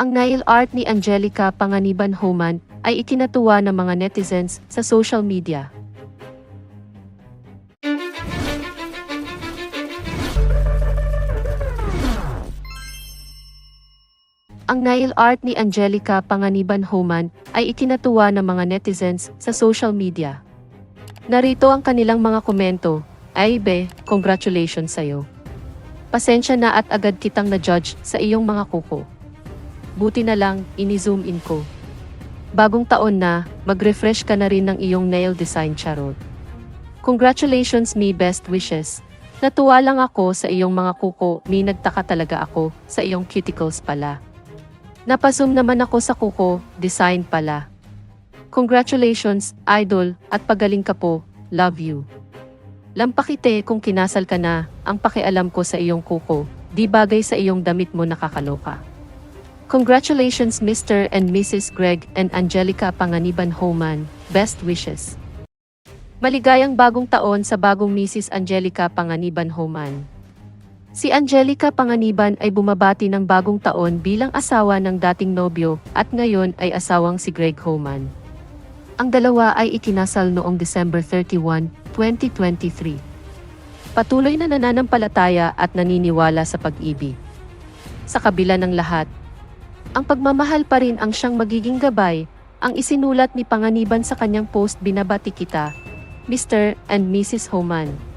Ang nail art ni Angelica Panganiban Homan ay ikinatuwa ng mga netizens sa social media. Ang nail art ni Angelica Panganiban Homan ay ikinatuwa ng mga netizens sa social media. Narito ang kanilang mga komento. Ay be, congratulations sa'yo. Pasensya na at agad kitang na-judge sa iyong mga kuko. Buti na lang, ini-zoom in ko. Bagong taon na, mag-refresh ka na rin ng iyong nail design charot. Congratulations me best wishes. Natuwa lang ako sa iyong mga kuko, ni nagtaka talaga ako sa iyong cuticles pala. Napasum naman ako sa kuko, design pala. Congratulations, idol, at pagaling ka po, love you. Lampakite kung kinasal ka na, ang pakialam ko sa iyong kuko, di bagay sa iyong damit mo nakakaloka. Congratulations Mr. and Mrs. Greg and Angelica Panganiban Homan, best wishes. Maligayang bagong taon sa bagong Mrs. Angelica Panganiban Homan. Si Angelica Panganiban ay bumabati ng bagong taon bilang asawa ng dating nobyo at ngayon ay asawang si Greg Homan. Ang dalawa ay ikinasal noong December 31, 2023. Patuloy na nananampalataya at naniniwala sa pag-ibig. Sa kabila ng lahat, ang pagmamahal pa rin ang siyang magiging gabay, ang isinulat ni Panganiban sa kanyang post binabati kita, Mr. and Mrs. Homan.